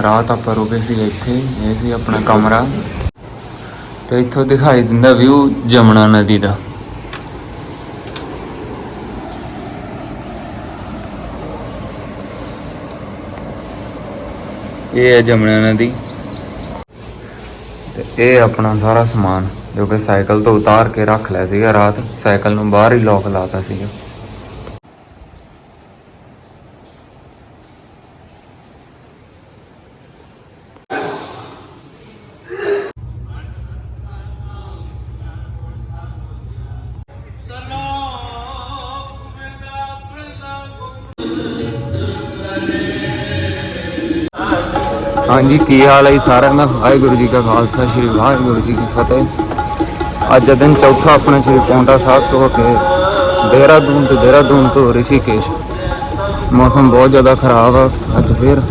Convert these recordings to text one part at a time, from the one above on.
ਰਾਤ ਆਪਾਂ ਰੁਕੇ ਸੀ ਇੱਥੇ, ਇਹ ਸੀ ਆਪਣਾ ਕਮਰਾ। ਤੇ ਇੱਥੋਂ ਦਿਖਾਈ ਦਿੰਦਾ ਵਿਊ ਜਮਨਾ ਨਦੀ ਦਾ। ਇਹ ਹੈ ਜਮਨਾ ਨਦੀ। ਤੇ ਇਹ ਆਪਣਾ ਸਾਰਾ ਸਮਾਨ ਜੋ ਕਿ ਸਾਈਕਲ ਤੋਂ ਉਤਾਰ ਕੇ ਰੱਖ ਲਿਆ ਸੀਗਾ ਰਾਤ, ਸਾਈਕਲ ਨੂੰ ਬਾਹਰ ਹੀ ਲੋਕ ਲਾਤਾ ਸੀਗਾ। ਹਾਂਜੀ, ਕੀ ਹਾਲ ਹੈ ਜੀ ਸਾਰਿਆਂ ਦਾ? ਵਾਹਿਗੁਰੂ ਜੀ ਕਾ ਖਾਲਸਾ, ਸ੍ਰੀ ਵਾਹਿਗੁਰੂ ਜੀ ਕੀ ਫਤਿਹ। ਅੱਜ ਦਿਨ ਚੌਥਾ ਆਪਣਾ ਸ੍ਰੀ ਪੌਂਟਾ ਸਾਹਿਬ ਤੋਂ ਹੋ ਕੇ ਦੇਹਰਾਦੂਨ ਤੇ ਦੇਹਰਾਦੂਨ ਤੋਂ ਰਿਸ਼ੀਕੇਸ਼। ਮੌਸਮ ਬਹੁਤ ਜ਼ਿਆਦਾ ਖਰਾਬ ਆ ਅੱਜ ਫੇਰ।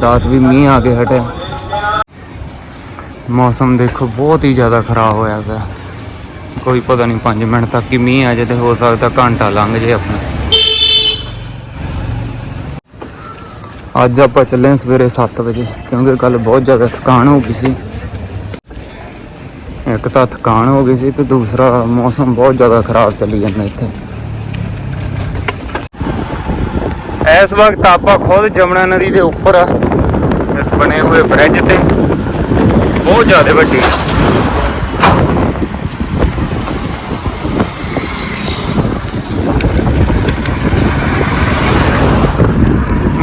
ਰਾਤ ਵੀ ਮੀਂਹ ਆ ਕੇ ਹਟਿਆ। ਮੌਸਮ ਦੇਖੋ ਬਹੁਤ ਹੀ ਜ਼ਿਆਦਾ ਖਰਾਬ ਹੋਇਆ ਪਿਆ। ਕੋਈ ਪਤਾ ਨਹੀਂ 5 ਮਿੰਟ ਤੱਕ ਹੀ ਮੀਂਹ ਆ ਜੇ ਤੇ ਹੋ ਸਕਦਾ ਘੰਟਾ ਲੰਘ ਜੇ ਆਪਣਾ। ਅੱਜ ਆਪਾਂ ਚੱਲੇ ਹਾਂ ਸਵੇਰੇ 7 ਵਜੇ, ਕਿਉਂਕਿ ਕੱਲ ਬਹੁਤ ਜ਼ਿਆਦਾ ਥਕਾਨ ਹੋ ਗਈ ਸੀ। ਇੱਕ ਤਾਂ ਥਕਾਨ ਹੋ ਗਈ ਸੀ ਤੇ ਦੂਸਰਾ ਮੌਸਮ ਬਹੁਤ ਜ਼ਿਆਦਾ ਖਰਾਬ ਚੱਲੀ ਜਾਂਦਾ ਇੱਥੇ। ਇਸ ਵਕਤ ਆਪਾਂ ਖੁਦ ਜਮਨਾ ਨਦੀ ਦੇ ਉੱਪਰ ਆ, ਇਸ ਬਣੇ ਹੋਏ ਬ੍ਰਿਜ ਤੇ। ਬਹੁਤ ਜ਼ਿਆਦਾ ਵੱਡੀ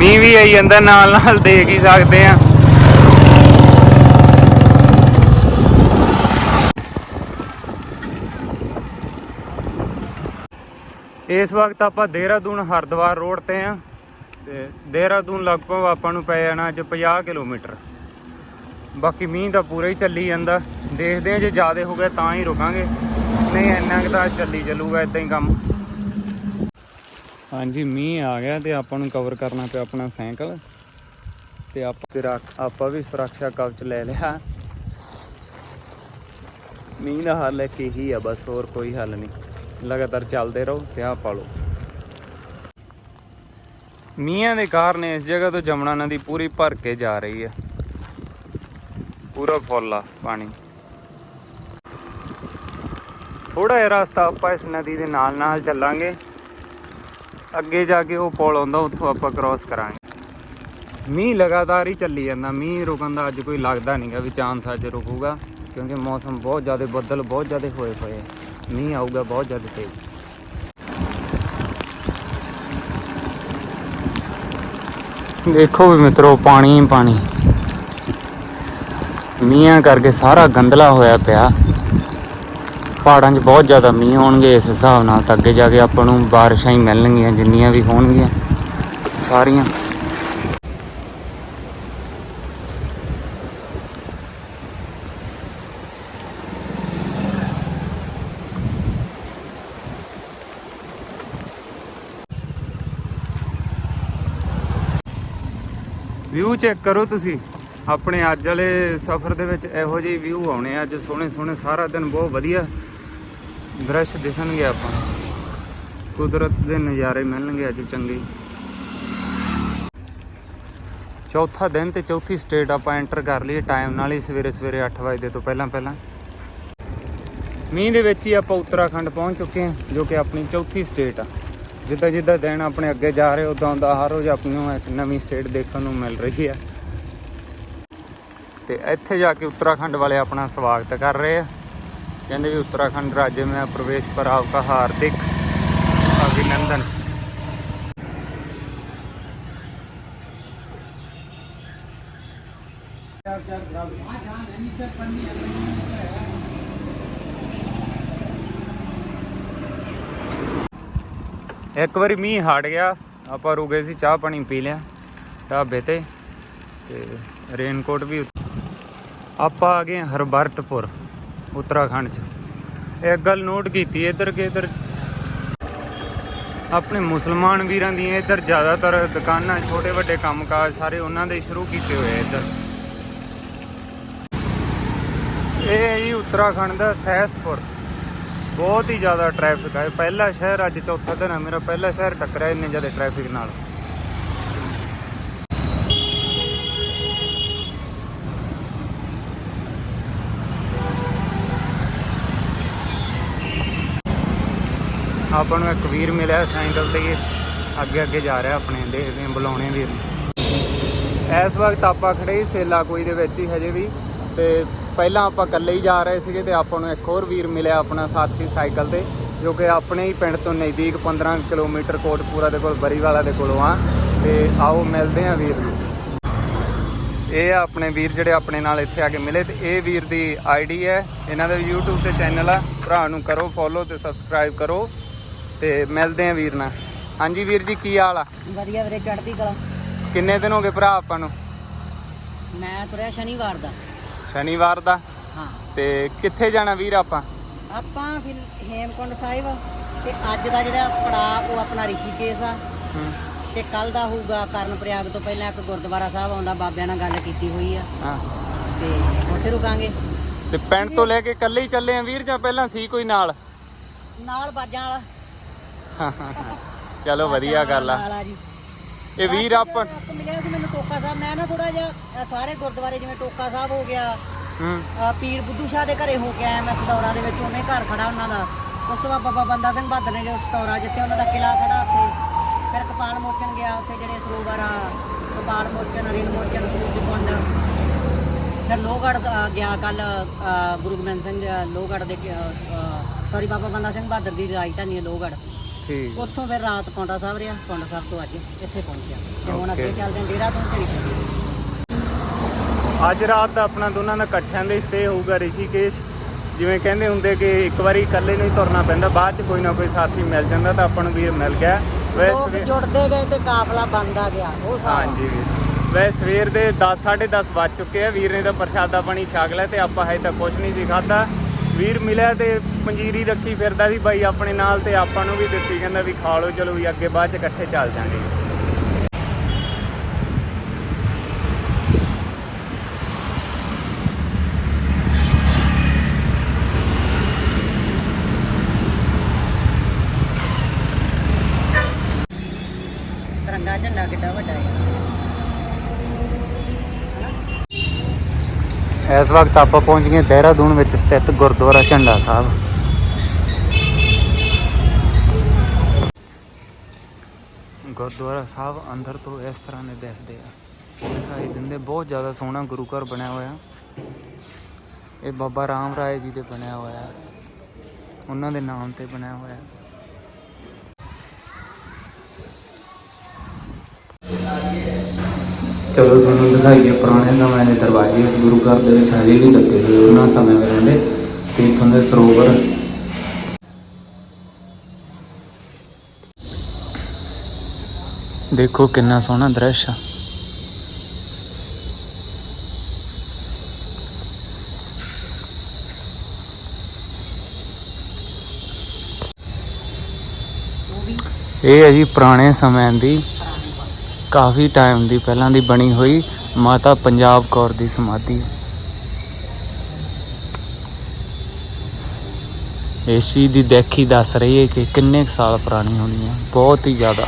ਮੀਂਹ ਵੀ ਆਈ ਜਾਂਦਾ, ਨਾਲ ਨਾਲ ਦੇਖ ਹੀ ਸਕਦੇ ਆ। ਇਸ ਵਕਤ ਆਪਾਂ ਦੇਹਰਾਦੂਨ ਹਰਿਦੁਆਰ ਰੋਡ ਤੇ ਆ ਤੇ ਦੇਹਰਾਦੂਨ ਲਗਭਗ ਆਪਾਂ ਨੂੰ ਪੈ ਜਾਣਾ ਅੱਜ 50 ਕਿਲੋਮੀਟਰ। ਬਾਕੀ ਮੀਂਹ ਤਾਂ ਪੂਰਾ ਹੀ ਚੱਲੀ ਜਾਂਦਾ। ਦੇਖਦੇ ਆ ਜੇ ਜ਼ਿਆਦਾ ਹੋ ਗਿਆ ਤਾਂ ਹੀ ਰੁਕਾਂਗੇ। ਨਹੀਂ, ਇੰਨਾ ਕੁ ਤਾਂ ਚੱਲੀ ਚੱਲੂਗਾ ਇਦਾਂ ਹੀ ਕੰਮ। ਹਾਂਜੀ, ਮੀਂਹ ਆ ਗਿਆ ਤੇ ਆਪਾਂ ਨੂੰ ਕਵਰ ਕਰਨਾ ਪਿਆ ਆਪਣਾ ਸਾਈਕਲ। ਤੇ ਆਪਾਂ ਫਿਰ ਆਪਾਂ ਵੀ ਸੁਰੱਖਿਆ ਕਵਚ ਲੈ ਲਿਆ। ਮੀਂਹ ਦਾ ਹੱਲ ਇੱਕ ਇਹੀ ਆ, ਬਸ ਹੋਰ ਕੋਈ ਹੱਲ ਨਹੀਂ। ਲਗਾਤਾਰ ਚੱਲਦੇ ਰਹੋ ਤੇ ਆ ਪਾਲੋ। ਮੀਂਹਾਂ ਦੇ ਕਾਰਨ ਇਸ ਜਗ੍ਹਾ ਤੋਂ ਜਮਨਾ ਨਦੀ ਪੂਰੀ ਭਰ ਕੇ ਜਾ ਰਹੀ ਹੈ ਪੂਰਾ ਫੁੱਲ ਆ ਪਾਣੀ। ਥੋੜਾ ਜਿਹਾ ਰਸਤਾ ਆਪਾਂ ਇਸ ਨਦੀ ਦੇ ਨਾਲ ਨਾਲ ਚੱਲਾਂਗੇ। ਅੱਗੇ ਜਾ ਕੇ ਉਹ ਪੁਲ ਆਉਂਦਾ, ਉੱਥੋਂ ਆਪਾਂ ਕ੍ਰਾਸ ਕਰਾਂਗੇ। ਮੀਂਹ ਲਗਾਤਾਰ ਹੀ ਚੱਲੀ ਜਾਂਦਾ, ਮੀਂਹ ਰੁਕਣ ਦਾ ਅੱਜ ਕੋਈ ਲੱਗਦਾ ਨਹੀਂਗਾ ਵੀ ਚਾਂਸ ਅੱਜ ਰੁਕੂਗਾ, ਕਿਉਂਕਿ ਮੌਸਮ ਬਹੁਤ ਜ਼ਿਆਦਾ ਬੱਦਲ, ਬਹੁਤ ਜ਼ਿਆਦਾ ਹੋਏ ਹੋਏ ਮੀਂਹ ਆਊਗਾ ਬਹੁਤ ਜ਼ਿਆਦਾ ਤੇਜ਼। ਦੇਖੋ ਵੀ ਮਿੱਤਰੋ, ਪਾਣੀ ਪਾਣੀ। ਮੀਆਂ ਕਰਕੇ ਸਾਰਾ ਗੰਦਲਾ ਹੋਇਆ ਪਿਆ। ਪਹਾੜਾਂ 'ਚ ਬਹੁਤ ਜ਼ਿਆਦਾ ਮੀਂਹ ਹੋਣਗੇ, ਇਸ ਹਿਸਾਬ ਨਾਲ ਤਾਂ ਅੱਗੇ ਜਾ ਕੇ ਆਪਾਂ ਨੂੰ ਬਾਰਿਸ਼ਾਂ ਹੀ ਮਿਲਣਗੀਆਂ, ਜਿੰਨੀਆਂ ਵੀ ਹੋਣਗੀਆਂ, ਸਾਰੀਆਂ। ਵਿਊ ਚੈੱਕ ਕਰੋ ਤੁਸੀਂ। ਆਪਣੇ ਅੱਜ ਵਾਲੇ ਸਫ਼ਰ ਦੇ ਵਿੱਚ ਇਹੋ ਜਿਹੇ ਵਿਊ ਆਉਣੇ ਆ, ਅੱਜ ਸੋਹਣੇ ਸੋਹਣੇ ਸਾਰਾ ਦਿਨ ਬਹੁਤ ਵਧੀਆ। ਦ੍ਰਿਸ਼ ਦਿਸਣਗੇ ਆਪਾਂ। ਕੁਦਰਤ ਦੇ ਨਜ਼ਾਰੇ ਮਿਲਣਗੇ ਅੱਜ ਚੰਗੇ। ਚੌਥਾ ਦਿਨ ਤੇ ਚੌਥੀ ਸਟੇਟ ਆਪਾਂ ਐਂਟਰ ਕਰ ਲਈ ਟਾਈਮ ਨਾਲ ਹੀ ਸਵੇਰੇ ਸਵੇਰੇ 8 ਵਜੇ ਤੋਂ ਪਹਿਲਾਂ ਪਹਿਲਾਂ। ਮੀਂਹ ਦੇ ਵਿੱਚ ਹੀ ਆਪਾਂ ਉੱਤਰਾਖੰਡ ਪਹੁੰਚ ਚੁੱਕੇ ਹਾਂ, ਜੋ ਕਿ ਆਪਣੀ ਚੌਥੀ ਸਟੇਟ ਆ। ਜਿੱਦਾਂ ਜਿੱਦਾਂ ਦਿਨ ਆਪਣੇ ਅੱਗੇ ਜਾ ਰਹੇ, ਉਦਾਂ ਉਦਾਂ ਹਰ ਰੋਜ਼ ਆਪਣੀ ਨੂੰ ਇੱਕ ਨਵੀਂ ਸਟੇਟ ਦੇਖਣ ਨੂੰ ਮਿਲ ਰਹੀ ਆ। ਤੇ ਇੱਥੇ ਜਾ ਕੇ ਉੱਤਰਾਖੰਡ ਵਾਲੇ ਆਪਣਾ ਸਵਾਗਤ ਕਰ ਰਹੇ ਆ। ਕਹਿੰਦੇ ਵੀ ਉੱਤਰਾਖੰਡ ਰਾਜ में प्रवेश पर आपका हार्दिक अभिनंदन ਇੱਕ ਵਾਰੀ ਮੀਂਹ ਹਟ ਗਿਆ ਆਪਾਂ ਰੁਕੇ ਸੀ ਚਾਹ ਪਾਣੀ ਪੀ ਲਿਆ ਢਾਬੇ ਤੇ ਤੇ ਰੇਨਕੋਟ ਵੀ ਉਤ- ਆਪਾਂ ਆ ਗਏ ਹਰਬਰਟਪੁਰ ਉੱਤਰਾਖੰਡ ਚ। ਇੱਕ ਗੱਲ ਨੋਟ ਕੀਤੀ ਇੱਧਰ ਕਿ ਇੱਧਰ ਆਪਣੇ ਮੁਸਲਮਾਨ ਵੀਰਾਂ ਦੀਆਂ ਇੱਧਰ ਜ਼ਿਆਦਾਤਰ ਦੁਕਾਨਾਂ ਛੋਟੇ ਵੱਡੇ ਕੰਮਕਾਜ ਸਾਰੇ ਉਹਨਾਂ ਦੇ ਸ਼ੁਰੂ ਕੀਤੇ ਹੋਏ ਇੱਧਰ। ਇਹ ਹੈ ਜੀ ਉੱਤਰਾਖੰਡ ਦਾ ਸਹਿਸਪੁਰ ਬਹੁਤ ਹੀ ਜ਼ਿਆਦਾ ਟ੍ਰੈਫਿਕ ਹੈ ਪਹਿਲਾ ਸ਼ਹਿਰ ਅੱਜ ਚੌਥਾ ਦਿਨ ਹੈ ਮੇਰਾ ਪਹਿਲਾ ਸ਼ਹਿਰ ਟੱਕਰਿਆ ਇੰਨੇ ਜ਼ਿਆਦਾ ਟ੍ਰੈਫਿਕ ਨਾਲ। ਆਪਾਂ ਨੂੰ ਇੱਕ ਵੀਰ ਮਿਲਿਆ ਸਾਈਕਲ ਤੇ ਹੀ ਅੱਗੇ ਅੱਗੇ ਜਾ ਰਿਹਾ ਆਪਣੇ ਦੇਖਦੇ ਹਾਂ ਬੁਲਾਉਣੇ ਵੀਰ। ਇਸ ਵਕਤ ਆਪਾਂ ਖੜੇ ਸੀ ਸੇਲਾ ਕੋਈ ਦੇ ਵਿੱਚ ਹੀ ਹਜੇ ਵੀ, ਤੇ ਪਹਿਲਾਂ ਆਪਾਂ ਇਕੱਲੇ ਹੀ ਜਾ ਰਹੇ ਸੀਗੇ ਤੇ ਆਪਾਂ ਨੂੰ ਇੱਕ ਹੋਰ ਵੀਰ ਮਿਲਿਆ ਆਪਣਾ ਸਾਥੀ ਸਾਈਕਲ ਤੇ, ਜੋ ਕਿ ਆਪਣੇ ਹੀ ਪਿੰਡ ਤੋਂ ਨਜ਼ਦੀਕ 15 ਕਿਲੋਮੀਟਰ ਕੋਟਪੂਰਾ ਦੇ ਕੋਲ, ਬਰੀਵਾਲਾ ਦੇ ਕੋਲੋਂ ਆ। ਤੇ ਆਓ ਮਿਲਦੇ ਆ ਵੀਰ ਨੂੰ। ਇਹ ਆ ਆਪਣੇ ਵੀਰ ਜਿਹੜੇ ਆਪਣੇ ਨਾਲ ਇੱਥੇ ਆ ਕੇ ਮਿਲੇ ਤੇ ਇਹ ਵੀਰ ਦੀ ਆਈਡੀ ਹੈ, ਇਹਨਾਂ ਦਾ ਵੀ YouTube ਤੇ ਚੈਨਲ ਆ। ਭਰਾ ਨੂੰ ਕਰੋ ਫੋਲੋ ਤੇ ਸਬਸਕ੍ਰਾਈਬ ਕਰੋ। ਤੇ ਮਿਲਦੇ ਆ ਵੀਰ ਨਾਲ। ਹਾਂਜੀ ਵੀਰ ਜੀ ਕੀ ਹਾਲ ਆ? ਵਧੀਆ ਵੀਰੇ ਚੜ੍ਹਦੀ ਕਲਾ। ਕਿੰਨੇ ਦਿਨ ਹੋ ਗਏ ਭਰਾ ਆਪਾਂ ਨੂੰ? ਮੈਂ ਤੁਰਿਆ ਸ਼ਨੀਵਾਰ ਦਾ। ਸ਼ਨੀਵਾਰ ਦਾ? ਹਾਂ। ਤੇ ਕਿੱਥੇ ਜਾਣਾ ਵੀਰ ਆਪਾਂ? ਆਪਾਂ ਫਿਰ ਹੇਮਕੁੰਡ ਸਾਹਿਬ ਤੇ ਅੱਜ ਦਾ ਜਿਹੜਾ ਪੜਾਅ ਉਹ ਆਪਣਾ ਰਿਸ਼ੀਕੇਸ਼ ਆ। ਤੇ ਕੱਲ ਦਾ ਹੋਊਗਾ ਕਰਨ ਪ੍ਰਯਾਗ ਤੋਂ ਪਹਿਲਾਂ ਇੱਕ ਗੁਰਦੁਆਰਾ ਸਾਹਿਬ ਆਉਂਦਾ ਬਾਬਿਆਂ ਨਾਲ ਗੱਲ ਕੀਤੀ ਹੋਈ ਆ। ਹਾਂ। ਤੇ ਉੱਥੇ ਰੁਕਾਂਗੇ। ਤੇ ਪਿੰਡ ਤੋਂ ਲੈ ਕੇ ਇਕੱਲੇ ਹੀ ਚੱਲੇ ਆ ਵੀਰ ਜਾਂ ਪਹਿਲਾਂ ਸੀ ਕੋਈ ਨਾਲ? ਨਾਲ ਬਾਜਾਂ ਵਾਲਾ। ਚਲੋ ਵਧੀਆ ਗੱਲ ਆ। ਨਾਲ ਆ ਜੀ। ਇਹ ਵੀਰ ਆਪਾਂ ਇੱਕ ਮਿਲਿਆ ਸੀ ਮੈਨੂੰ ਟੋਕਾ ਸਾਹਿਬ। ਮੈਂ ਨਾ ਥੋੜਾ ਜਿਹਾ ਅ, ਸਾਰੇ ਗੁਰਦੁਆਰੇ ਜਿਵੇਂ ਟੋਕਾ ਸਾਹਿਬ ਹੋ ਗਿਆ ਹੂੰ। ਅ, ਪੀਰ ਬੁੱਧੂ ਸ਼ਾਹ ਦੇ ਘਰੇ ਹੋ ਕੇ ਆਇਆ ਮੈਂ ਸਦੌਰਾ ਦੇ ਵਿੱਚ ਉਹਨੇ ਘਰ ਖੜਾ ਉਹਨਾਂ ਦਾ। ਉਸ ਤੋਂ ਬਾਅਦ ਬਾਬਾ ਬੰਦਾ ਸਿੰਘ ਬਹਾਦਰ ਨੇ ਜੋ ਸਦੌਰਾ ਜਿੱਥੇ ਉਹਨਾਂ ਦਾ ਕਿਲਾ ਖੜਾ ਉੱਥੇ ਫਿਰ ਕਪਾਲ ਮੋਚਨ ਗਿਆ ਉੱਥੇ ਜਿਹੜੇ ਸਰੋਵਰ ਆ ਕਪਾਲ ਮੋਚਨ ਰਿਣ ਮੋਚਨ ਸੂਰਜ ਕੁੰਡ। ਫਿਰ ਲੋਹਗੜ੍ਹ ਅ, ਗਿਆ ਕੱਲ ਗੁਰੂ ਗੋਬਿੰਦ ਸਿੰਘ ਲੋਹਗੜ੍ਹ ਦੇ ਸੌਰੀ ਬਾਬਾ ਬੰਦਾ ਸਿੰਘ ਬਹਾਦਰ ਦੀ ਰਾਜਧਾਨੀ ਹੈ ਲੋਹਗੜ੍ਹ। ਠੀਕ। ਉੱਥੋਂ ਫਿਰ ਰਾਤ ਪੌਂਡਾ ਸਾਹਿਬ ਰਿਹਾ ਪੌਂਡਾ ਸਾਹਿਬ ਤੋਂ ਅੱਜ ਇੱਥੇ ਪਹੁੰਚਿਆ। ਤੇ ਹੁਣ ਅੱਗੇ. ਚੱਲਦੇ ਹਾਂ ਡੇਰਾ ਤੋਂ ਝੜੀ ਛੱਡੀ। ਅੱਜ ਰਾਤ ਦਾ ਆਪਣਾ ਦੋਨਾਂ ਦਾ ਇਕੱਠਿਆਂ ਦੇ ਸਟੇ ਹੋਊਗਾ ਰਿਸ਼ੀਕੇਸ਼। ਜਿਵੇਂ ਕਹਿੰਦੇ ਹੁੰਦੇ ਕਿ ਇੱਕ ਵਾਰੀ ਇਕੱਲੇ ਨੂੰ ਹੀ ਤੁਰਨਾ ਪੈਂਦਾ ਬਾਅਦ ਚ ਕੋਈ ਨਾ ਕੋਈ ਸਾਥੀ ਮਿਲ ਜਾਂਦਾ ਤਾਂ ਆਪਾਂ ਨੂੰ ਵੀਰ ਮਿਲ ਗਿਆ। ਲੋਕ ਵੈਸੇ ਜੁੜਦੇ ਗਏ ਤੇ ਕਾਫਲਾ ਬਣਦਾ ਗਿਆ ਉਹ ਸਾਰਾ। ਹਾਂਜੀ ਵੀਰ। ਵੈ ਸਵੇਰ ਦੇ 10 10:30 ਵੱਜ ਚੁੱਕੇ ਆ ਵੀਰ ਨੇ ਤਾਂ ਪ੍ਰਸ਼ਾਦਾ ਪਾਣੀ ਛਕ ਲਿਆ ਤੇ ਆਪਾਂ ਹਜੇ ਤੱਕ ਕੁਝ ਨਹੀਂ ਸੀ ਖਾਦਾ ਵੀਰ ਮਿਲਿਆ ਤੇ ਪੰਜੀਰੀ ਰੱਖੀ ਫਿਰਦਾ ਸੀ ਬਾਈ ਆਪਣੇ ਨਾਲ ਤੇ ਆਪਾਂ ਨੂੰ ਵੀ ਦਿੱਤੀ, ਕਹਿੰਦਾ ਵੀ ਖਾ ਲਓ, ਚਲੋ ਵੀ ਅੱਗੇ ਬਾਅਦ ਚ ਇਕੱਠੇ ਚੱਲ ਜਾਾਂਗੇ ਤਿਰੰਗਾ ਝੰਡਾ ਕਿੱਡਾ ਵੱਡਾ ਹੈ ਇਸ ਵਕਤ ਆਪਾਂ ਪਹੁੰਚ ਗਏ ਦੇਹਰਾਦੂਨ ਵਿੱਚ ਸਥਿਤ ਗੁਰਦੁਆਰਾ ਝੰਡਾ ਸਾਹਿਬ। ਗੁਰਦੁਆਰਾ ਸਾਹਿਬ ਅੰਦਰ ਤੋਂ ਇਸ ਤਰ੍ਹਾਂ ਦੇ ਦਿਸਦੇ ਆ। ਦਿਖਾਈ ਦਿੰਦੇ, ਬਹੁਤ ਜ਼ਿਆਦਾ ਸੋਹਣਾ ਗੁਰੂ ਘਰ ਬਣਿਆ ਹੋਇਆ। ਇਹ ਬਾਬਾ ਰਾਮ ਰਾਏ ਜੀ ਦੇ ਬਣਿਆ ਹੋਇਆ। ਉਹਨਾਂ ਦੇ ਨਾਮ ਤੇ ਬਣਿਆ ਹੋਇਆ। ਚਲੋ ਤੁਹਾਨੂੰ ਦਿਖਾਈਏ, ਪੁਰਾਣੇ ਸਮੇਂ ਦੇ ਦਰਵਾਜ਼ੇ ਇਸ ਗੁਰੂ ਘਰ ਦੇ ਵਿੱਚ ਹਜੇ ਵੀ ਲੱਗੇ ਹੋਏ, ਉਹਨਾਂ ਸਮੇਂ ਵੇਲੇ ਦੇ ਤੇ ਇੱਥੋਂ ਦੇ ਸਰੋਵਰ। ਦੇਖੋ ਕਿੰਨਾ ਸੋਹਣਾ ਦ੍ਰਿਸ਼ ਆ। ਇਹ ਹੈ ਜੀ ਪੁਰਾਣੇ ਸਮੇਂ ਦੀ ਕਾਫੀ ਟਾਈਮ ਦੀ ਪਹਿਲਾਂ ਦੀ ਬਣੀ ਹੋਈ ਮਾਤਾ ਪੰਜਾਬ ਕੌਰ ਦੀ ਸਮਾਧੀ। ਇਸ ਚੀਜ਼ ਦੀ ਦੇਖੀ ਦੱਸ ਰਹੀ ਹੈ ਕਿ ਕਿੰਨੇ ਕੁ ਸਾਲ ਪੁਰਾਣੀ ਹੋਣੀ ਹੈ। ਬਹੁਤ ਹੀ ਜ਼ਿਆਦਾ।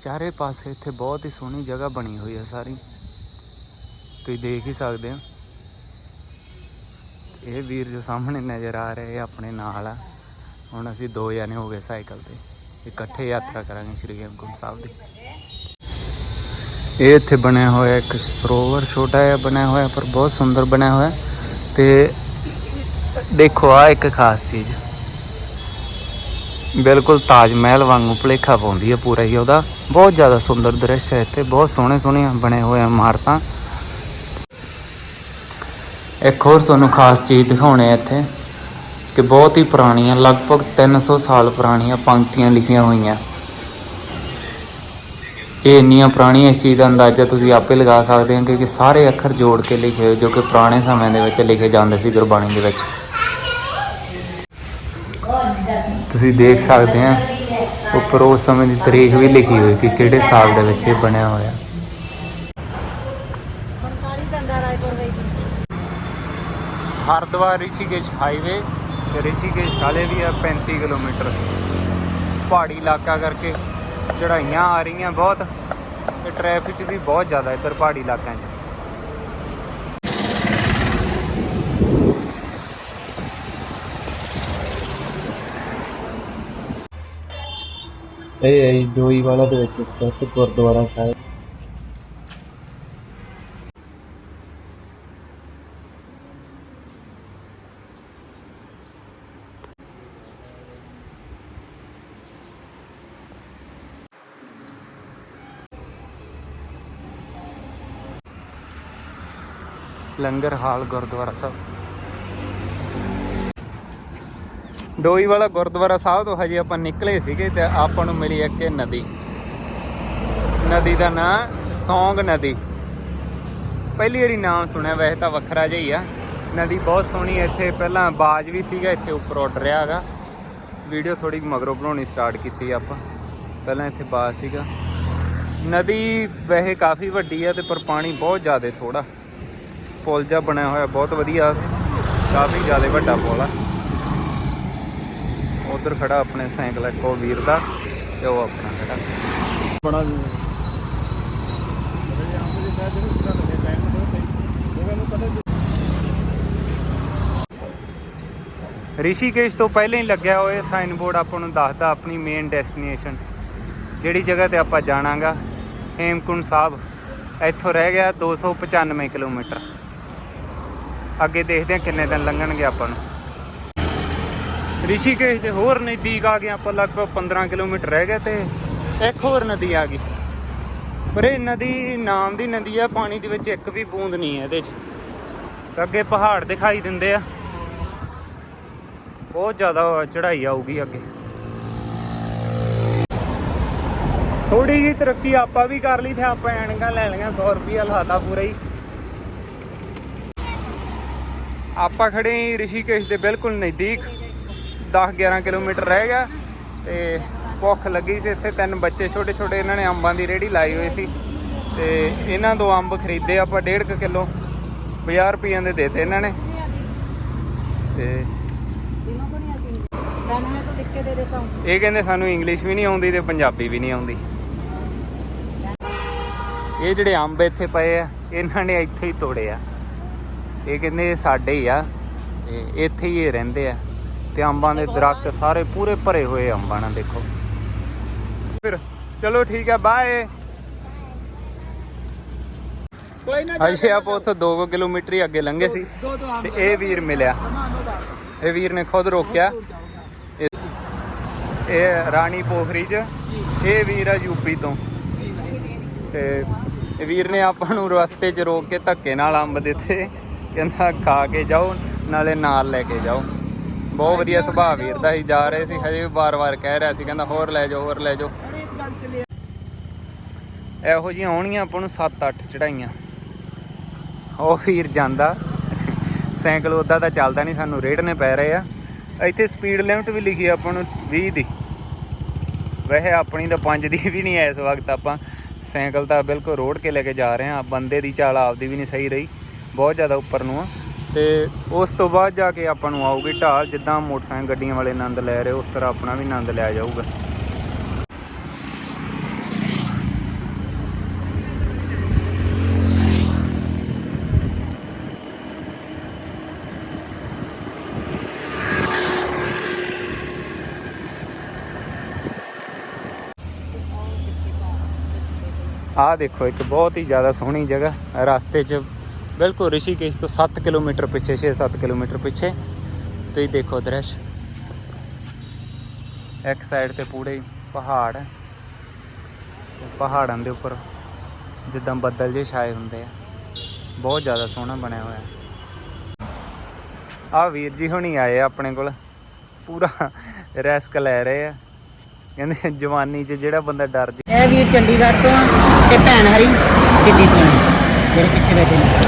ਚਾਰੇ ਪਾਸੇ ਇੱਥੇ ਬਹੁਤ ਹੀ ਸੋਹਣੀ ਜਗ੍ਹਾ ਬਣੀ ਹੋਈ ਹੈ ਸਾਰੀ। ਤੁਸੀਂ ਦੇਖ ਹੀ ਸਕਦੇ ਹੋ। ਇਹ ਵੀਰ ਜੋ ਸਾਹਮਣੇ ਨਜ਼ਰ ਆ ਰਹੇ ਆਪਣੇ ਨਾਲ ਆ। ਹੁਣ ਅਸੀਂ ਦੋ ਜਣੇ ਹੋ ਗਏ ਸਾਈਕਲ ਤੇ। ਇਕੱਠੇ ਯਾਤਰਾ ਕਰਾਂਗੇ ਸ਼੍ਰੀ ਹੇਮਕੁੰਟ ਸਾਹਿਬ ਦੀ। ਇਹ ਇੱਥੇ ਬਣਿਆ ਹੋਇਆ ਇੱਕ ਸਰੋਵਰ ਛੋਟਾ ਜਿਹਾ ਬਣਿਆ ਹੋਇਆ, ਪਰ ਬਹੁਤ ਸੁੰਦਰ ਬਣਿਆ ਹੋਇਆ। ਤੇ ਦੇਖੋ ਆ ਇੱਕ ਖਾਸ ਚੀਜ਼। ਬਿਲਕੁਲ ਤਾਜ ਮਹਿਲ ਵਾਂਗੂ ਭੁਲੇਖਾ ਪਾਉਂਦੀ ਹੈ ਪੂਰਾ ਹੀ ਉਹਦਾ। ਬਹੁਤ ਜ਼ਿਆਦਾ ਸੁੰਦਰ ਦ੍ਰਿਸ਼ ਹੈ ਇੱਥੇ, ਬਹੁਤ ਸੋਹਣੇ ਸੋਹਣੇ ਬਣੇ ਹੋਏ ਇਮਾਰਤਾਂ। ਇੱਕ ਹੋਰ ਤੁਹਾਨੂੰ ਖਾਸ ਚੀਜ਼ ਦਿਖਾਉਣੇ ਆ ਇੱਥੇ। ਕਿ ਬਹੁਤ ਹੀ ਪੁਰਾਣੀਆਂ ਲਗਭਗ 300 ਸਾਲ ਪੁਰਾਣੀਆਂ ਪੰਕਤੀਆਂ ਲਿਖੀਆਂ ਹੋਈਆਂ। ਇਹ ਇੰਨੀਆਂ ਪੁਰਾਣੀਆਂ ਇਸ ਚੀਜ਼ ਦਾ ਅੰਦਾਜ਼ਾ ਤੁਸੀਂ ਆਪੇ ਲਗਾ ਸਕਦੇ ਹੋ ਕਿ ਸਾਰੇ ਅੱਖਰ ਜੋੜ ਕੇ ਲਿਖੇ ਹੋਏ ਜੋ ਕਿ ਪੁਰਾਣੇ ਸਮੇਂ ਦੇ ਵਿੱਚ ਲਿਖੇ ਜਾਂਦੇ ਸੀ ਗੁਰਬਾਣੀ ਦੇ ਵਿੱਚ। ਤੁਸੀਂ ਦੇਖ ਸਕਦੇ ਆ ਉੱਪਰ ਉਸ ਸਮੇਂ ਦੀ ਤਾਰੀਖ ਵੀ ਲਿਖੀ ਹੋਈ ਕਿ ਕਿਹੜੇ ਸਾਲ ਦੇ ਵਿੱਚ ਇਹ ਬਣਿਆ ਹੋਇਆ। 47 ਪਿੰਡਾ ਰਾਏਪੁਰ ਵਿੱਚ? ਹਰਿਦੁਆਰ ਰਿਸ਼ੀਕੇਸ਼ ਹਾਈਵੇ। ਤੇ ਰਿਸ਼ੀਕੇਸ਼ ਹਾਲੇ ਵੀ ਆ 35 ਕਿਲੋਮੀਟਰ। ਪਹਾੜੀ ਇਲਾਕਾ ਕਰਕੇ ਚੜਾਈਆਂ ਆ ਰਹੀਆਂ ਬਹੁਤ ਤੇ ਟ੍ਰੈਫਿਕ ਵੀ ਬਹੁਤ ਜ਼ਿਆਦਾ ਇੱਧਰ ਪਹਾੜੀ ਇਲਾਕਿਆਂ 'ਚ। ਇਹ ਡੋਈ ਵਾਲਾ ਦੇ ਵਿੱਚ ਸਥਿਤ ਗੁਰਦੁਆਰਾ ਸਾਹਿਬ। ਲੰਗਰ ਹਾਲ ਗੁਰਦੁਆਰਾ ਸਾਹਿਬ। ਡੋਈ ਵਾਲਾ ਗੁਰਦੁਆਰਾ ਸਾਹਿਬ ਤੋਂ ਹਜੇ ਆਪਾਂ ਨਿਕਲੇ ਸੀਗੇ ਤੇ ਆਪਾਂ ਨੂੰ ਮਿਲੀ ਇੱਕ ਨਦੀ। ਨਦੀ ਦਾ ਨਾਂ ਸੌਂਗ ਨਦੀ। ਪਹਿਲੀ ਵਾਰੀ ਨਾਮ ਸੁਣਿਆ, ਵੈਸੇ ਤਾਂ ਵੱਖਰਾ ਜਿਹਾ ਹੀ ਆ। ਨਦੀ ਬਹੁਤ ਸੋਹਣੀ ਇੱਥੇ ਪਹਿਲਾਂ ਬਾਜ ਵੀ ਸੀਗਾ, ਇੱਥੇ ਉੱਪਰ ਉੱਡ ਰਿਹਾ ਹੈਗਾ। ਵੀਡੀਓ ਥੋੜੀ ਮਗਰੋਂ ਬਣਾਉਣੀ ਸਟਾਰਟ ਕੀਤੀ ਆਪਾਂ। ਪਹਿਲਾਂ ਇੱਥੇ ਬਾਜ ਸੀਗਾ। ਨਦੀ ਵੈਸੇ ਕਾਫੀ ਵੱਡੀ ਆ ਤੇ ਪਰ ਪਾਣੀ ਬਹੁਤ ਜ਼ਿਆਦਾ ਥੋੜਾ ਪੁਲ ਜਿਹਾ ਬਣਿਆ ਹੋਇਆ ਬਹੁਤ ਵਧੀਆ। ਕਾਫੀ ਜ਼ਿਆਦਾ ਵੱਡਾ ਪੁਲ ਆ। ਉਧਰ ਖੜਾ ਆਪਣੇ ਸਾਈਕਲ ਇੱਕ ਉਹ ਵੀਰ ਦਾ ਤੇ ਉਹ ਆਪਣਾ ਖੜਾ। ਬੜਾ ਰਿਸ਼ੀਕੇਸ਼ ਤੋਂ ਪਹਿਲਾਂ ਹੀ ਲੱਗਿਆ ਹੋਇਆ ਸਾਈਨ ਬੋਰਡ ਆਪਾਂ ਨੂੰ ਦੱਸਦਾ ਆਪਣੀ ਮੇਨ ਡੈਸਟੀਨੇਸ਼ਨ ਜਿਹੜੀ ਜਗ੍ਹਾ ਤੇ ਆਪਾਂ ਜਾਣਾਗਾ ਹੇਮਕੁੰਡ ਸਾਹਿਬ। ਇੱਥੋਂ ਰਹਿ ਗਿਆ 295 ਕਿਲੋਮੀਟਰ। ਅੱਗੇ ਦੇਖਦੇ ਹਾਂ ਕਿੰਨੇ ਦਿਨ ਲੰਘਣਗੇ ਆਪਾਂ ਨੂੰ। ਰਿਸ਼ੀਕੇਸ਼ ਦੇ ਹੋਰ ਨਜ਼ਦੀਕ ਆ ਗਏ ਆਪਾਂ, ਲਗਭਗ 15 ਕਿਲੋਮੀਟਰ ਰਹਿ ਗਏ ਤੇ ਇੱਕ ਹੋਰ ਨਦੀ ਆ ਗਈ। ਪਰ ਇਹ ਨਦੀ ਨਾਮ ਦੀ ਨਦੀ ਆ, ਪਾਣੀ ਦੇ ਵਿੱਚ ਇੱਕ ਵੀ ਬੂੰਦ ਨਹੀਂ ਹੈ ਇਹਦੇ 'ਚ। ਤੇ ਅੱਗੇ ਪਹਾੜ ਦਿਖਾਈ ਦਿੰਦੇ ਆ। ਬਹੁਤ ਜ਼ਿਆਦਾ ਚੜ੍ਹਾਈ ਆਊਗੀ ਅੱਗੇ। ਥੋੜੀ ਜਿਹੀ ਤਰੱਕੀ ਆਪਾਂ ਵੀ ਕਰ ਲਈ ਤੇ ਆਪਾਂ ਐਨਕਾਂ ਲੈ ਲਈਆਂ 100 ਰੁਪਈਆ ਲਾਤਾ ਪੂਰਾ ਹੀ। ਆਪਾਂ ਖੜੇ ਹਾਂ ਰਿਸ਼ੀਕੇਸ਼ ਦੇ ਬਿਲਕੁਲ ਨਜ਼ਦੀਕ 10-11 ਕਿਲੋਮੀਟਰ ਰਹਿ ਗਿਆ ਤੇ ਭੁੱਖ ਲੱਗੀ ਸੀ ਇੱਥੇ, ਤਿੰਨ ਬੱਚੇ ਛੋਟੇ ਛੋਟੇ, ਇਹਨਾਂ ਨੇ ਅੰਬਾਂ ਦੀ ਰੇੜੀ ਲਾਈ ਹੋਈ ਸੀ ਤੇ ਇਹਨਾਂ ਦੋ ਅੰਬ ਖਰੀਦੇ ਆਪਾਂ 1.5 ਕਿਲੋ 50 ਰੁਪਈਆਂ ਦੇ ਦੇਤੇ ਇਹਨਾਂ ਨੇ ਤੇ ਇਹ ਕਹਿੰਦੇ ਸਾਨੂੰ ਇੰਗਲਿਸ਼ ਵੀ ਨਹੀਂ ਆਉਂਦੀ ਤੇ ਪੰਜਾਬੀ ਵੀ ਨਹੀਂ ਆਉਂਦੀ। ਇਹ ਜਿਹੜੇ ਅੰਬ ਇੱਥੇ ਪਏ ਆ, ਇਹਨਾਂ ਨੇ ਇੱਥੇ ਹੀ ਤੋੜੇ ਆ। ਇਹ ਕਹਿੰਦੇ ਸਾਡੇ ਹੀ ਆ। ਤੇ ਇੱਥੇ ਹੀ ਇਹ ਰਹਿੰਦੇ ਆ। ਤੇ ਅੰਬਾਂ ਦੇ ਦਰਖਤ ਸਾਰੇ ਪੂਰੇ ਭਰੇ ਹੋਏ ਅੰਬਾਂ ਨਾਲ ਦੇਖੋ। ਫਿਰ ਚਲੋ ਠੀਕ ਹੈ ਬਾਏ। ਕੋਈ ਨਾ ਅਜੇ ਆਪਾਂ ਉੱਥੋਂ 2 ਕਿਲੋਮੀਟਰ ਹੀ ਅੱਗੇ ਲੰਘੇ ਸੀ। ਤੇ ਇਹ ਵੀਰ ਮਿਲਿਆ। ਇਹ ਵੀਰ ਨੇ ਖੁਦ ਰੋਕਿਆ। ਇਹ- ਇਹ ਰਾਣੀ ਪੋਖਰੀ ਚ। ਇਹ ਵੀਰ ਆ ਯੂਪੀ ਤੋਂ। ਤੇ ਇਹ ਵੀਰ ਨੇ ਆਪਾਂ ਨੂੰ ਰਸਤੇ 'ਚ ਰੋਕ ਕੇ ਧੱਕੇ ਨਾਲ ਅੰਬ ਦਿੱਤੇ। ਕਹਿੰਦਾ ਖਾ ਕੇ ਜਾਓ ਨਾਲੇ ਨਾਲ ਲੈ ਕੇ ਜਾਓ। ਬਹੁਤ ਵਧੀਆ ਸੁਭਾਅ ਵੀਰ ਦਾ ਹੀ ਜਾ ਰਹੇ ਸੀ ਹਜੇ ਵੀ ਵਾਰ-ਵਾਰ ਕਹਿ ਰਿਹਾ ਸੀ ਕਹਿੰਦਾ ਹੋਰ ਲੈ ਜਾਓ ਹੋਰ ਲੈ ਜਾਓ। ਇਹੋ ਜਿਹੀਆਂ ਆਉਣੀਆਂ ਆਪਾਂ ਨੂੰ 7-8 ਚੜਾਈਆਂ। ਉਹ ਵੀਰ ਜਾਂਦਾ। ਸਾਈਕਲ ਉਦਾਂ ਤਾਂ ਚੱਲਦਾ ਨਹੀਂ ਸਾਨੂੰ ਰੇੜਨੇ ਪੈ ਰਹੇ ਆ। ਇੱਥੇ ਸਪੀਡ ਲਿਮਟ ਵੀ ਲਿਖੀ ਆਪਾਂ ਨੂੰ 20 ਦੀ। ਵੈਸੇ ਆਪਣੀ ਤਾਂ 5 ਦੀ ਵੀ ਨਹੀਂ ਐ ਇਸ ਵਕਤ ਆਪਾਂ ਸਾਈਕਲ ਤਾਂ ਬਿਲਕੁਲ ਰੋੜ ਕੇ ਲੈ ਕੇ ਜਾ ਰਹੇ ਆ। ਬੰਦੇ ਦੀ ਚਾਲ ਆਪਦੀ ਵੀ ਨਹੀਂ ਸਹੀ ਰਹੀ। ਬਹੁਤ ਜ਼ਿਆਦਾ ਉੱਪਰ ਨੂੰ ਆ। ਤੇ ਉਸ ਤੋਂ ਬਾਅਦ ਜਾ ਕੇ ਆਪਾਂ ਨੂੰ ਆਊਗੀ ਢਾਲ, ਜਿੱਦਾਂ ਮੋਟਰਸਾਈਕਲ ਗੱਡੀਆਂ ਵਾਲੇ ਆਨੰਦ ਲੈ ਰਹੇ, ਉਸ ਤਰ੍ਹਾਂ ਆਪਣਾ ਵੀ ਆਨੰਦ ਲਿਆ ਜਾਊਗਾ। ਆਹ ਦੇਖੋ, ਇੱਕ ਬਹੁਤ ਹੀ ਜ਼ਿਆਦਾ ਸੋਹਣੀ ਜਗ੍ਹਾ, ਰਸਤੇ 'ਚ ਬਿਲਕੁਲ ਰਿਸ਼ੀਕੇਸ਼ ਤੋਂ 7 ਕਿਲੋਮੀਟਰ ਪਿੱਛੇ 6-7 ਕਿਲੋਮੀਟਰ ਪਿੱਛੇ। ਤੁਸੀਂ ਦੇਖੋ ਦ੍ਰਿਸ਼। ਇੱਕ ਸਾਈਡ ਤੇ ਪੂਰੇ ਪਹਾੜ। ਤੇ ਪਹਾੜਾਂ ਦੇ ਉੱਪਰ ਜਿੱਦਾਂ ਬੱਦਲ ਜੇ ਛਾਏ ਹੁੰਦੇ ਆ। ਬਹੁਤ ਜ਼ਿਆਦਾ ਸੋਹਣਾ ਬਣਿਆ ਹੋਇਆ। ਹੈ ਆ ਵੀਰ ਜੀ ਹੁਣੀ ਆਏ ਆਪਣੇ ਕੋਲ। ਪੂਰਾ ਰਿਸਕ ਲੈ ਰਹੇ ਆ। ਕਹਿੰਦੇ ਜਵਾਨੀ 'ਚ ਜਿਹੜਾ ਬੰਦਾ ਡਰ ਜੇ। ਇਹ ਵੀਰ ਚੰਡੀਗੜ੍ਹ ਤੋਂ ਤੇ ਭੈਣ ਹਰੀ ਦਿੱਲੀ ਤੋਂ ਜਿਹੜੇ ਪਿੱਛੇ ਬੈਠੇ ਨੇ।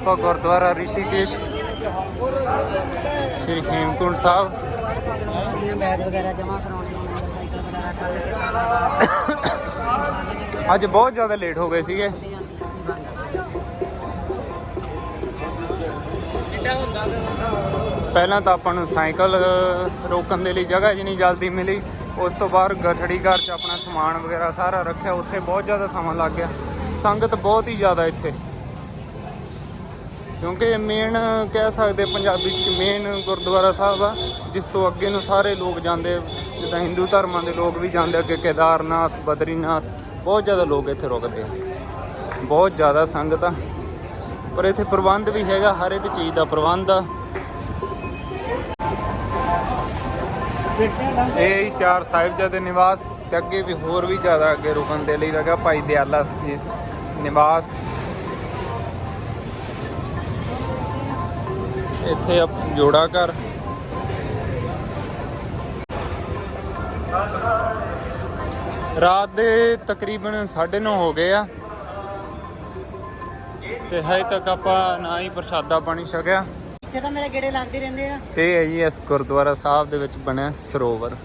ਆਪਾਂ ਗੁਰਦੁਆਰਾ ਰਿਸ਼ੀਕੇਸ਼ ਸ਼੍ਰੀ ਹੇਮਕੁੰਟ ਸਾਹਿਬ। ਬੈਗ ਵਗੈਰਾ ਜਮਾ ਕਰਾਉਣੇ ਹੋਣੇ ਸਾਈਕਲ ਵਗੈਰਾ ਕੱਢ ਕੇ ਤਾਂ ਅੱਜ ਬਹੁਤ ਜ਼ਿਆਦਾ ਲੇਟ ਹੋ ਗਏ ਸੀਗੇ। ਪਹਿਲਾਂ ਤਾਂ ਆਪਾਂ ਨੂੰ ਸਾਈਕਲ ਰੋਕਣ ਦੇ ਲਈ ਜਗ੍ਹਾ ਜਿੰਨੀ ਜਲਦੀ ਮਿਲੀ ਉਸ ਤੋਂ ਬਾਅਦ ਗਠੜੀ ਘਰ 'ਚ ਆਪਣਾ ਸਮਾਨ ਵਗੈਰਾ ਸਾਰਾ ਰੱਖਿਆ ਉੱਥੇ ਬਹੁਤ ਜ਼ਿਆਦਾ ਸਮਾਂ ਲੱਗ ਗਿਆ। ਸੰਗਤ ਬਹੁਤ ਹੀ ਜ਼ਿਆਦਾ ਇੱਥੇ। ਕਿਉਂਕਿ ਮੇਨ ਕਹਿ ਸਕਦੇ ਪੰਜਾਬੀ 'ਚ ਕਿ ਮੇਨ ਗੁਰਦੁਆਰਾ ਸਾਹਿਬ ਆ, ਜਿਸ ਤੋਂ ਅੱਗੇ ਨੂੰ ਸਾਰੇ ਲੋਕ ਜਾਂਦੇ, ਜਿੱਦਾਂ ਹਿੰਦੂ ਧਰਮਾਂ ਦੇ ਲੋਕ ਵੀ ਜਾਂਦੇ, ਅੱਗੇ ਕੇਦਾਰਨਾਥ, ਬਦਰੀਨਾਥ, ਬਹੁਤ ਜ਼ਿਆਦਾ ਲੋਕ ਇੱਥੇ ਰੁਕਦੇ ਆ। ਬਹੁਤ ਜ਼ਿਆਦਾ ਸੰਗਤ ਆ। ਪਰ ਇੱਥੇ ਪ੍ਰਬੰਧ ਵੀ ਹੈਗਾ, ਹਰ ਇੱਕ ਚੀਜ਼ ਦਾ ਪ੍ਰਬੰਧ ਆ। ਇਹ ਹੀ ਚਾਰ ਸਾਹਿਬਜ਼ਾਦੇ ਨਿਵਾਸ, ਤੇ ਅੱਗੇ ਵੀ ਹੋਰ ਵੀ ਜ਼ਿਆਦਾ ਅੱਗੇ ਰੁਕਣ ਦੇ ਲਈ ਲਗਾ, ਭਾਈ ਦਿਆਲਾ ਜੀ ਨਿਵਾਸ। ਇੱਥੇ ਆ ਜੋੜਾ ਘਰ। ਰਾਤ ਦੇ ਤਕਰੀਬਨ 9:30 ਹੋ ਗਏ ਆ। ਤੇ ਹਜੇ ਤੱਕ ਆਪਾਂ ਨਾ ਹੀ ਪ੍ਰਸ਼ਾਦਾ ਪਾਣੀ ਛਕਿਆ। ਇੱਥੇ ਤਾਂ ਮੇਰੇ ਗੇੜੇ ਲੱਗਦੇ ਰਹਿੰਦੇ ਆ। ਇਹ ਹੈ ਜੀ ਇਸ ਗੁਰਦੁਆਰਾ ਸਾਹਿਬ ਦੇ ਵਿੱਚ ਬਣਿਆ ਸਰੋਵਰ।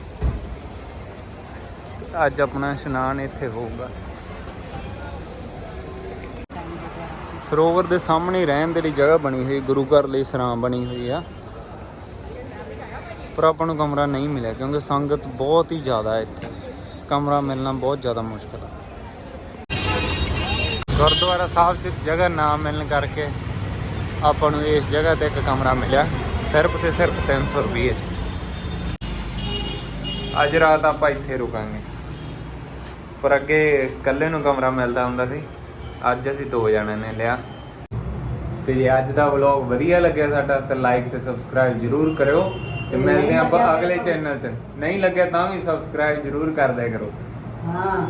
ਤੇ ਅੱਜ ਆਪਣਾ ਇਸ਼ਨਾਨ ਇੱਥੇ ਹੋਊਗਾ। ਸਰੋਵਰ ਦੇ ਸਾਹਮਣੇ ਰਹਿਣ ਦੇ ਲਈ ਜਗ੍ਹਾ ਬਣੀ ਹੋਈ, ਗੁਰੂ ਘਰ ਲਈ ਸਰਾਂ ਬਣੀ ਹੋਈ ਆ। ਪਰ ਆਪਾਂ ਨੂੰ ਕਮਰਾ ਨਹੀਂ ਮਿਲਿਆ, ਕਿਉਂਕਿ ਸੰਗਤ ਬਹੁਤ ਹੀ ਜ਼ਿਆਦਾ ਹੈ ਇੱਥੇ। ਕਮਰਾ ਮਿਲਣਾ ਬਹੁਤ ਜ਼ਿਆਦਾ ਮੁਸ਼ਕਲ ਹੈ ਗੁਰਦੁਆਰਾ ਸਾਹਿਬ 'ਚ ਜਗ੍ਹਾ ਨਾ ਮਿਲਣ ਕਰਕੇ ਆਪਾਂ ਨੂੰ ਇਸ ਜਗ੍ਹਾ ਤੇ ਇੱਕ ਕਮਰਾ ਮਿਲਿਆ, ਸਿਰਫ ਤੇ ਸਿਰਫ 300 ਰੁਪਏ 'ਚ। ਅੱਜ ਰਾਤ ਆਪਾਂ ਇੱਥੇ ਰੁਕਾਂਗੇ। ਪਰ ਅੱਗੇ ਇਕੱਲੇ ਨੂੰ ਕਮਰਾ ਮਿਲਦਾ ਹੁੰਦਾ ਸੀ। ਅੱਜ ਅਸੀਂ ਦੋ ਜਣਿਆਂ ਨੇ ਲਿਆ। ਤੇ ਜੇ ਅੱਜ ਦਾ ਵਲੌਗ ਵਧੀਆ ਲੱਗਿਆ ਸਾਡਾ, ਤਾਂ ਲਾਈਕ ਤੇ ਸਬਸਕ੍ਰਾਈਬ ਜਰੂਰ ਕਰਿਓ ਤੇ ਮਿਲਦੇ ਹਾਂ ਆਪਾਂ ਅਗਲੇ ਚੈਨਲ 'ਚ। ਨਹੀਂ ਲੱਗਿਆ ਤਾਂ ਵੀ ਸਬਸਕ੍ਰਾਈਬ ਜਰੂਰ ਕਰ ਦਿਆ ਕਰੋ। ਹਾਂ।